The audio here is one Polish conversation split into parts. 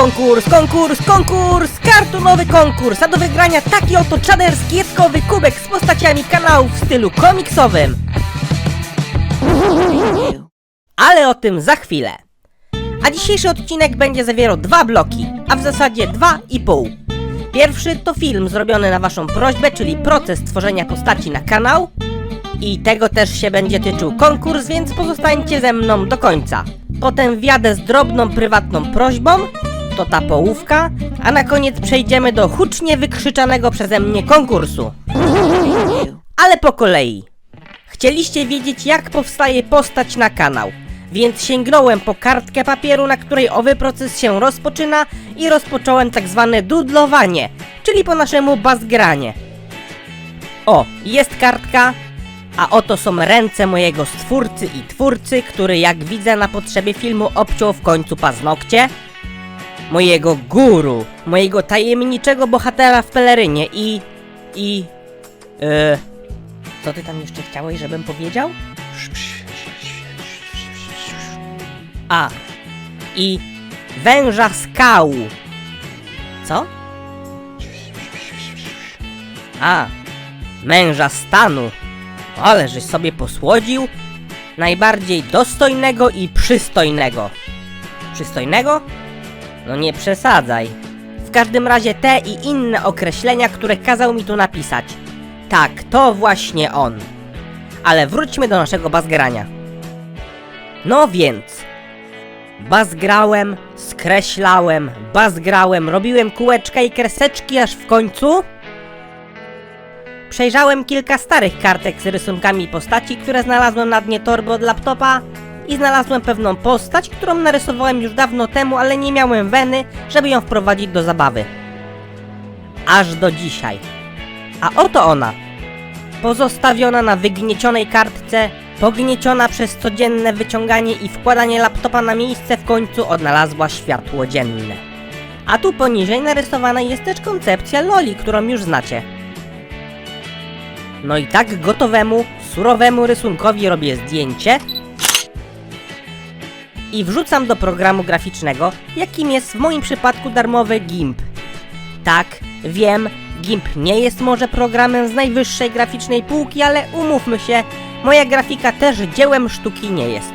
konkurs, konkurs, konkurs! Kartonowy konkurs, a do wygrania taki oto czaderski jedkowy kubek z postaciami kanałów w stylu komiksowym. Ale o tym za chwilę. A dzisiejszy odcinek będzie zawierał dwa bloki, a w zasadzie dwa i pół. Pierwszy to film zrobiony na waszą prośbę, czyli proces tworzenia postaci na kanał. I tego też się będzie tyczył konkurs, więc pozostańcie ze mną do końca. Potem wjadę z drobną prywatną prośbą, to ta połówka, a na koniec przejdziemy do hucznie wykrzyczanego przeze mnie konkursu. Ale po kolei. Chcieliście wiedzieć, jak powstaje postać na kanał, więc sięgnąłem po kartkę papieru, na której owy proces się rozpoczyna i rozpocząłem tak zwane dudlowanie, czyli po naszemu bazgranie. O, jest kartka, a oto są ręce mojego stwórcy i twórcy, który jak widzę na potrzebie filmu obciął w końcu paznokcie. Mojego guru, mojego tajemniczego bohatera w pelerynie i... i... Yy, co ty tam jeszcze chciałeś, żebym powiedział? A. I węża skał. Co? A. Męża stanu. Ale żeś sobie posłodził. Najbardziej dostojnego i przystojnego. Przystojnego? No nie przesadzaj. W każdym razie te i inne określenia, które kazał mi tu napisać. Tak, to właśnie on. Ale wróćmy do naszego bazgrania. No więc. Bazgrałem, skreślałem, bazgrałem, robiłem kółeczka i kreseczki, aż w końcu... Przejrzałem kilka starych kartek z rysunkami postaci, które znalazłem na dnie torby od laptopa i znalazłem pewną postać, którą narysowałem już dawno temu, ale nie miałem weny, żeby ją wprowadzić do zabawy. Aż do dzisiaj. A oto ona. Pozostawiona na wygniecionej kartce, pognieciona przez codzienne wyciąganie i wkładanie laptopa na miejsce w końcu odnalazła światło dzienne. A tu poniżej narysowana jest też koncepcja Loli, którą już znacie. No i tak gotowemu, surowemu rysunkowi robię zdjęcie i wrzucam do programu graficznego, jakim jest w moim przypadku darmowy GIMP. Tak, wiem, GIMP nie jest może programem z najwyższej graficznej półki, ale umówmy się, moja grafika też dziełem sztuki nie jest.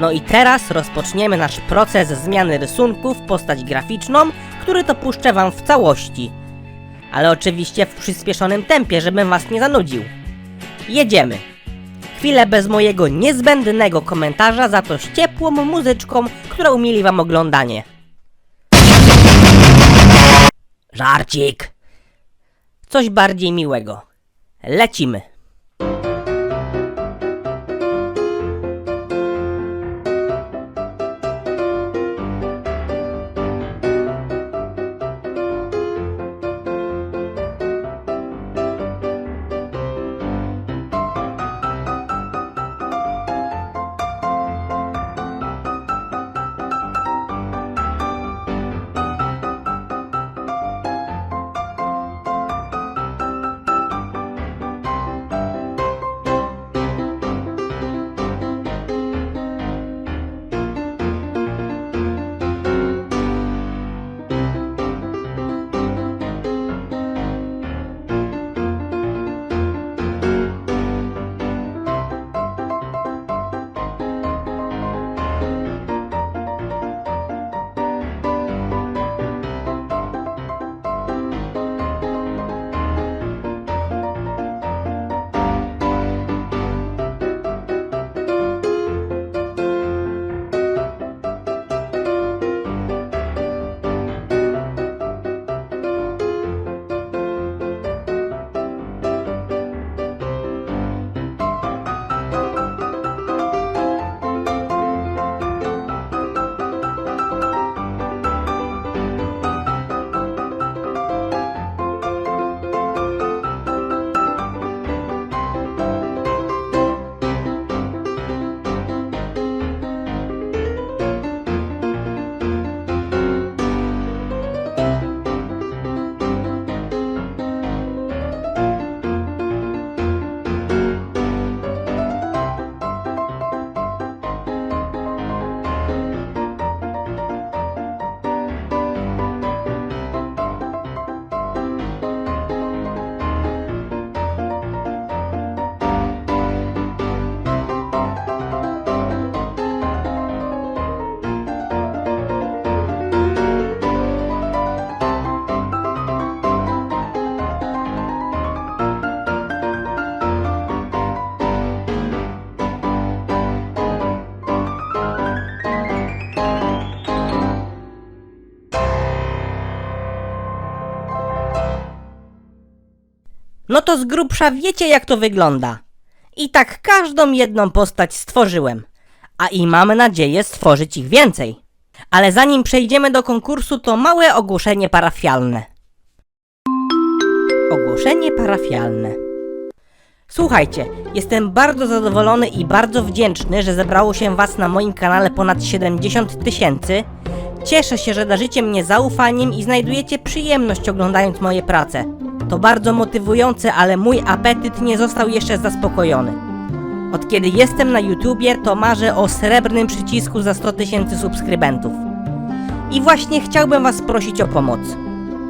No i teraz rozpoczniemy nasz proces zmiany rysunku w postać graficzną, który to puszczę wam w całości. Ale oczywiście w przyspieszonym tempie, żebym was nie zanudził. Jedziemy. Chwilę bez mojego niezbędnego komentarza, za to z ciepłą muzyczką, która umili wam oglądanie. Żarcik. Coś bardziej miłego. Lecimy. No to z grubsza wiecie jak to wygląda. I tak każdą jedną postać stworzyłem. A i mamy nadzieję stworzyć ich więcej. Ale zanim przejdziemy do konkursu, to małe ogłoszenie parafialne. Ogłoszenie parafialne. Słuchajcie, jestem bardzo zadowolony i bardzo wdzięczny, że zebrało się Was na moim kanale ponad 70 tysięcy. Cieszę się, że darzycie mnie zaufaniem i znajdujecie przyjemność oglądając moje prace. To bardzo motywujące, ale mój apetyt nie został jeszcze zaspokojony. Od kiedy jestem na YouTubie, to marzę o srebrnym przycisku za 100 tysięcy subskrybentów. I właśnie chciałbym Was prosić o pomoc.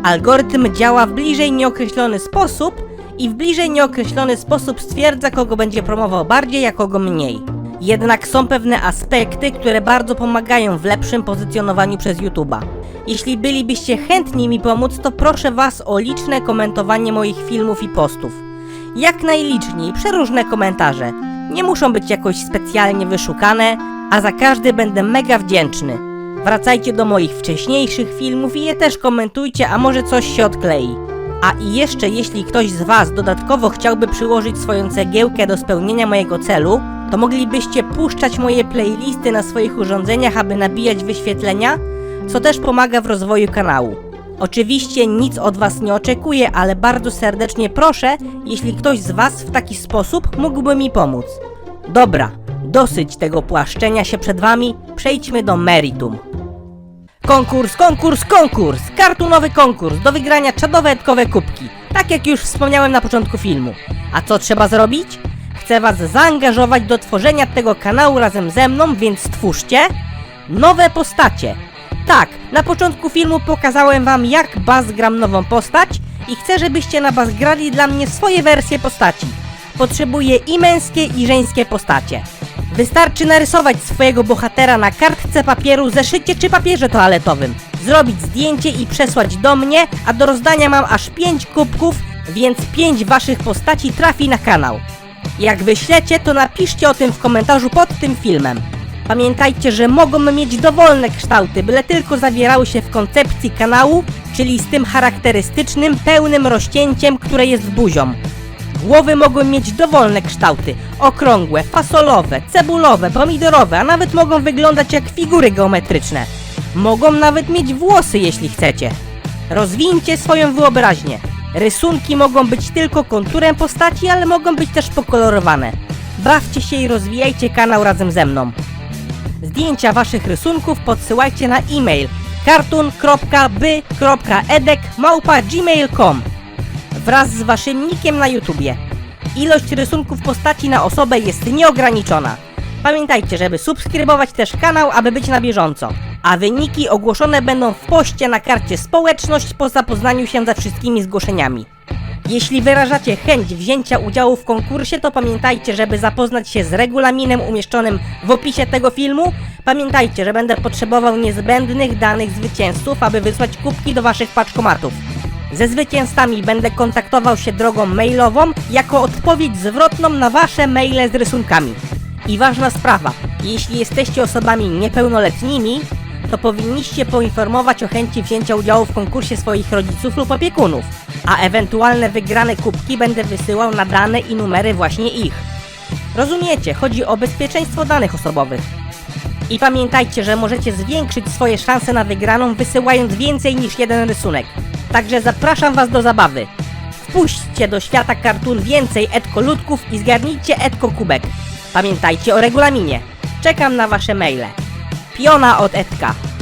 Algorytm działa w bliżej nieokreślony sposób i w bliżej nieokreślony sposób stwierdza, kogo będzie promował bardziej, a kogo mniej. Jednak są pewne aspekty, które bardzo pomagają w lepszym pozycjonowaniu przez YouTube'a. Jeśli bylibyście chętni mi pomóc, to proszę Was o liczne komentowanie moich filmów i postów. Jak najliczniej, przeróżne komentarze. Nie muszą być jakoś specjalnie wyszukane, a za każdy będę mega wdzięczny. Wracajcie do moich wcześniejszych filmów i je też komentujcie, a może coś się odklei. A i jeszcze jeśli ktoś z Was dodatkowo chciałby przyłożyć swoją cegiełkę do spełnienia mojego celu, to moglibyście puszczać moje playlisty na swoich urządzeniach, aby nabijać wyświetlenia, co też pomaga w rozwoju kanału. Oczywiście nic od Was nie oczekuję, ale bardzo serdecznie proszę, jeśli ktoś z Was w taki sposób mógłby mi pomóc. Dobra, dosyć tego płaszczenia się przed Wami, przejdźmy do meritum. Konkurs, konkurs, konkurs! Kartunowy konkurs do wygrania czadowe kubki. Tak jak już wspomniałem na początku filmu. A co trzeba zrobić? Chcę Was zaangażować do tworzenia tego kanału razem ze mną, więc stwórzcie nowe postacie. Tak, na początku filmu pokazałem Wam jak Baz gram nową postać i chcę, żebyście na Baz grali dla mnie swoje wersje postaci. Potrzebuję i męskie i żeńskie postacie. Wystarczy narysować swojego bohatera na kartce papieru, zeszycie czy papierze toaletowym. Zrobić zdjęcie i przesłać do mnie, a do rozdania mam aż 5 kubków, więc 5 waszych postaci trafi na kanał. Jak wyślecie, to napiszcie o tym w komentarzu pod tym filmem. Pamiętajcie, że mogą mieć dowolne kształty, byle tylko zawierały się w koncepcji kanału, czyli z tym charakterystycznym, pełnym rozcięciem, które jest buzią. Głowy mogą mieć dowolne kształty, okrągłe, fasolowe, cebulowe, pomidorowe, a nawet mogą wyglądać jak figury geometryczne. Mogą nawet mieć włosy, jeśli chcecie. Rozwinьcie swoją wyobraźnię. Rysunki mogą być tylko konturem postaci, ale mogą być też pokolorowane. Bawcie się i rozwijajcie kanał razem ze mną. Zdjęcia waszych rysunków podsyłajcie na e-mail kartun.by.edek.gmail.com wraz z waszym nickiem na YouTubie. Ilość rysunków postaci na osobę jest nieograniczona. Pamiętajcie, żeby subskrybować też kanał, aby być na bieżąco. A wyniki ogłoszone będą w poście na karcie społeczność po zapoznaniu się ze wszystkimi zgłoszeniami. Jeśli wyrażacie chęć wzięcia udziału w konkursie, to pamiętajcie, żeby zapoznać się z regulaminem umieszczonym w opisie tego filmu. Pamiętajcie, że będę potrzebował niezbędnych danych zwycięzców, aby wysłać kubki do waszych paczkomatów. Ze zwycięzcami będę kontaktował się drogą mailową jako odpowiedź zwrotną na wasze maile z rysunkami. I ważna sprawa, jeśli jesteście osobami niepełnoletnimi, to powinniście poinformować o chęci wzięcia udziału w konkursie swoich rodziców lub opiekunów, a ewentualne wygrane kubki będę wysyłał na dane i numery właśnie ich. Rozumiecie, chodzi o bezpieczeństwo danych osobowych. I pamiętajcie, że możecie zwiększyć swoje szanse na wygraną wysyłając więcej niż jeden rysunek. Także zapraszam Was do zabawy. Wpuśćcie do świata kartun więcej etkoludków i zgarnijcie etko kubek. Pamiętajcie o regulaminie. Czekam na Wasze maile. Piona od Edka.